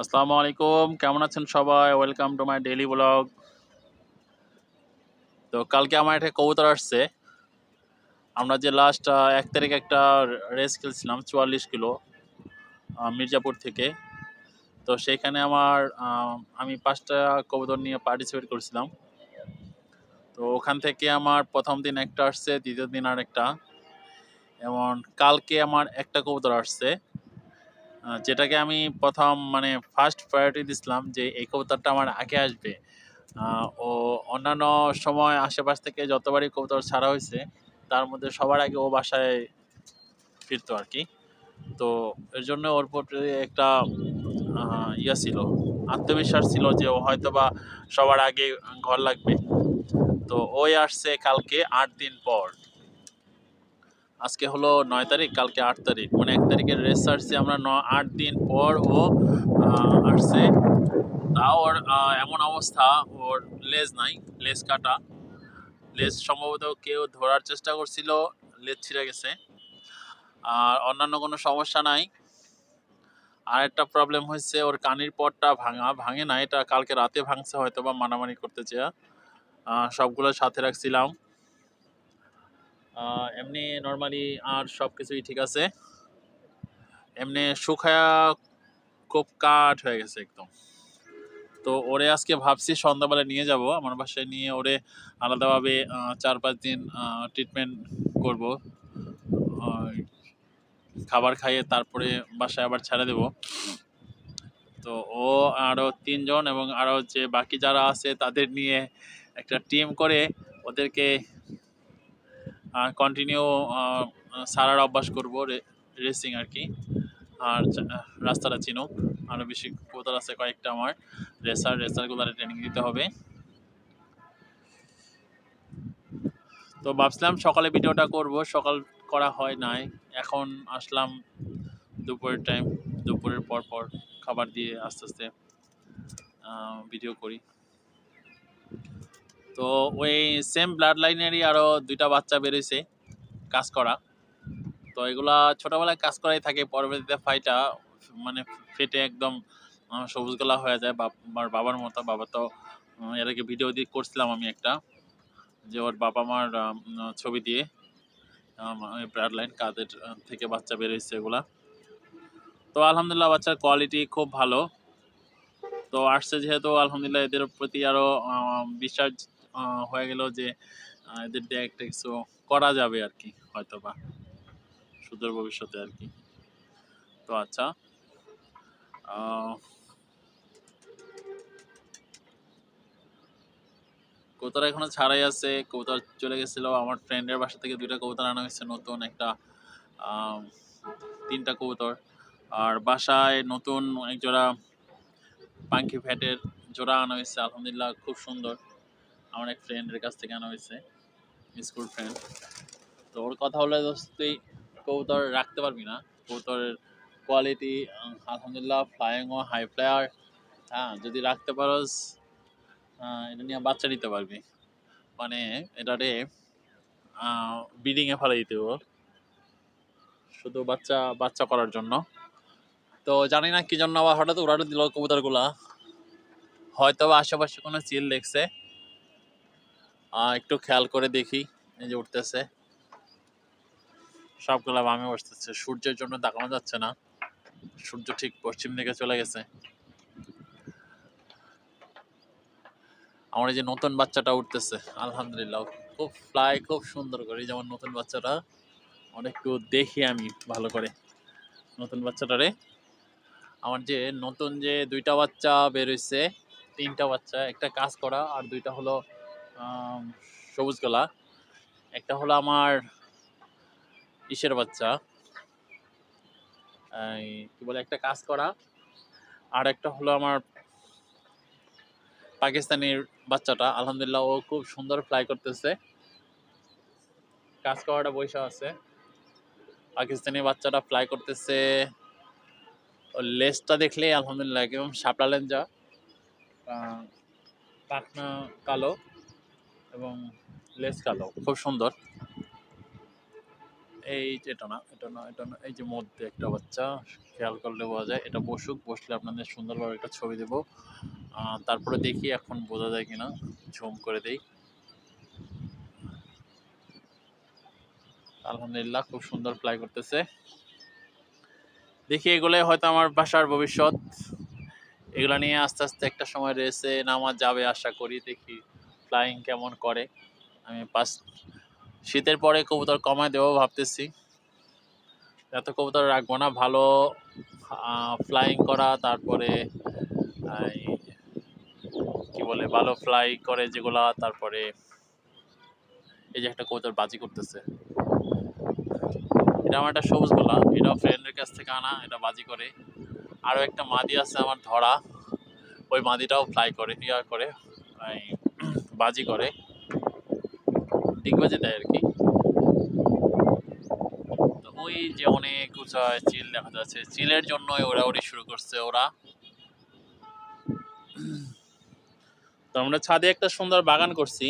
আসসালামু আলাইকুম। কেমন আছেন সবাই? Welcome to my daily blog তো কালকে আমার একটা কবুতর আসছে। আমরা যে লাস্ট এক তারিখ একটা রেস খেলছিলাম, চুয়াল্লিশ কিলো মির্জাপুর থেকে। তো সেইখানে আমার আমি পাঁচটা কবুতর নিয়ে পার্টিসিপেট করছিলাম। তো ওখান থেকে আমার প্রথম দিন একটা আসছে, দ্বিতীয় দিন আর একটা এবং কালকে আমার একটা কবুতর আসছে। যেটাকে আমি প্রথম মানে ফার্স্ট প্রায়োরিটি দিছিলাম যে এই কবুতরটা আমার আগে আসবে। ও অন্যান্য সময় আশেপাশ থেকে যতবারই কবুতর ছাড়া হয়েছে, তার মধ্যে সবার আগে ও বাসায় ফিরতো আর কি। তো এর জন্য ওর প্রতি একটা ইয়া ছিল, আত্মবিশ্বাস ছিল যে ও হয়তো বা সবার আগে ঘর লাগবে। তো ওই আসছে কালকে আট দিন পর। আজকে হলো নয় তারিখ, কালকে আট তারিখ। মানে এক তারিখের রেস আসছে আমরা ন, আট দিন পর ও আসছে। তাও ওর এমন অবস্থা, ওর লেজ নাই, লেজ কাটা। লেজ সম্ভবত কেউ ধরার চেষ্টা করছিল, লেজ ছিঁড়ে গেছে। আর অন্যান্য কোনো সমস্যা নাই। আর একটা প্রবলেম হয়েছে, ওর কানির পটটা ভাঙা, ভাঙে না এটা কালকে রাতে ভাঙছে হয়তো বা মানামানি করতে চেয়ে সবগুলো সাথে রাখছিলাম। এমনি নর্মালি আর সব কিছুই ঠিক আছে। এমনি শুকায়া খুব কাঠ হয়ে গেছে একদম। তো ওরে আজকে ভাবছি সন্ধ্যাবেলা নিয়ে যাব, আমার বাসায় নিয়ে ওরে আলাদাভাবে চার পাঁচ দিন ট্রিটমেন্ট করব। খাবার খাইয়ে তারপরে বাসায় আবার ছেড়ে দেব। তো ও আরও তিনজন এবং আরও যে বাকি যারা আছে তাদের নিয়ে একটা টিম করে ওদেরকে কন্টিনিউ সারার অভ্যাস করব রেসিং আর কি। আর রাস্তাটা চিনুক আরও বেশি কোথাও আছে কয়েকটা আমার। রেসার রেসারগুলোর ট্রেনিং দিতে হবে। তো ভাবছিলাম সকালে ভিডিওটা করব, সকাল করা হয় নাই। এখন আসলাম দুপুরের টাইম দুপুরের পর পর খাবার দিয়ে আস্তে আস্তে ভিডিও করি। তো ওই সেম ব্লাড লাইনেরই আরও দুইটা বাচ্চা বেরিয়েছে কাজ করা। তো এগুলা ছোটোবেলায় কাজ করাই থাকে, পরবর্তীতে ফাইটা মানে ফেটে একদম সবুজ গোলা হয়ে যায়। আমার বাবার মতো, বাবা তো এর আগে ভিডিও দিয়ে করছিলাম আমি একটা, যে ওর বাবা মার ছবি দিয়ে ব্লাড লাইন কাদের থেকে বাচ্চা বেরিয়েছে এগুলা। তো আলহামদুলিল্লাহ বাচ্চার কোয়ালিটি খুব ভালো। তো আসছে যেহেতু আলহামদুলিল্লাহ এদের প্রতি আরও বিশ্বাস হয়ে গেল যে এদের দিয়ে একটা কিছু করা যাবে আর কি হয়তো বা সুদূর ভবিষ্যতে আর কি। তো আচ্ছা কবুতর এখনও ছাড়াই আছে কবুতর চলে গেছিল আমার ফ্রেন্ডের বাসা থেকে, দুইটা কবুতর আনা হয়েছে নতুন, একটা তিনটা কবুতর আর বাসায় নতুন এক জোড়া পাঙ্কি ফ্যাটের জোড়া আনা হয়েছে, আলহামদুলিল্লাহ খুব সুন্দর। আমার এক ফ্রেন্ডের কাছ থেকে আনা হয়েছে স্কুল ফ্রেন্ড তো ওর কথা হলো তুই কবুতর রাখতে পারবি না। কবুতরের কোয়ালিটি আলহামদুলিল্লাহ ফ্লাইংও হাই ফ্লায়ার হ্যাঁ যদি রাখতে পারোস এটা নিয়ে বাচ্চা নিতে পারবি। মানে এটারে ব্রিডিংয়ে ফেলে দিতে শুধু বাচ্চা বাচ্চা করার জন্য। তো জানি না কি জন্য আবার হঠাৎ উড়াতে দিল কবুতরগুলা। হয়তো আশেপাশে কোনো চিল দেখছে। একটু খেয়াল করে দেখি যে উঠতেছে। সবগুলা বামে বসতেছে। সূর্যের জন্য তাকানো যাচ্ছে না। সূর্য ঠিক পশ্চিম দিকে চলে গেছে। আমার এই যে নতুন বাচ্চাটা উঠতেছে, আলহামদুলিল্লাহ। খুব ফ্লাই খুব সুন্দর করে। যেমন নতুন বাচ্চাটা, অনেক একটু দেখি আমি ভালো করে। নতুন বাচ্চাটারে আমার যে নতুন যে দুইটা বাচ্চা বের হইছে, তিনটা বাচ্চা, একটা কাজ করা আর দুইটা হলো সবুজ গলা। একটা হলো আমার ইসের বাচ্চা? কি বলে, একটা কাজ করা। আর একটা হলো আমার পাকিস্তানির বাচ্চাটা। আলহামদুলিল্লাহ, ও খুব সুন্দর ফ্লাই করতেছে। কাজ করাটা বৈশা আছে। পাকিস্তানি বাচ্চাটা ফ্লাই করতেছে। ওর লেজটা দেখলে আলহামদুলিল্লাহ একদম সাপড়ালেন যা পাখনা কালো। এবং লেজ কালো, খুব সুন্দর। এই যে এটা না এটা না এটা না, এই যে মধ্যে একটা বাচ্চা, খেয়াল করলে বোঝা যায়, এটা বসুক, বসলে আপনাদের সুন্দরভাবে একটা ছবি দেব। তারপরে দেখি এখন বোঝা যায় কিনা, ঝুম করে দেই। আলহামদুলিল্লাহ, খুব সুন্দর ফ্লাই করতেছে। দেখি এগুলোই হয়তো আমার বাসার ভবিষ্যৎ। এগুলো নিয়ে আস্তে আস্তে একটা সময় রেসে নামা যাবে আশা করি, দেখি। ফ্লাইং কেমন করে? আমি পাস শীতের পরে কবুতর কমায় দেবো ভাবতেছি। এত কবুতর রাখব না, ভালো ফ্লাইং করা, তারপরে কি বলে, ভালো ফ্লাই করে যেগুলা, তারপরে, এই যে একটা কবুতর বাজি করতেছে। এটা আমার একটা সবুজ গোলা, এটাও ফ্রেন্ডের কাছ থেকে আনা, এটা বাজি করে। আরও একটা মাদি আছে আমার ধরা, ওই মাদিটাও ফ্লাই করে, ইয়া করে বাজি করে। ডিগবাজি দেয় আর কি তো ওই যে অনেক উঁচায় চিল দেখা যাচ্ছে। চিলের জন্য ওরা ওরি শুরু করছে ওরা। তো আমরা ছাদে একটা সুন্দর বাগান করছি।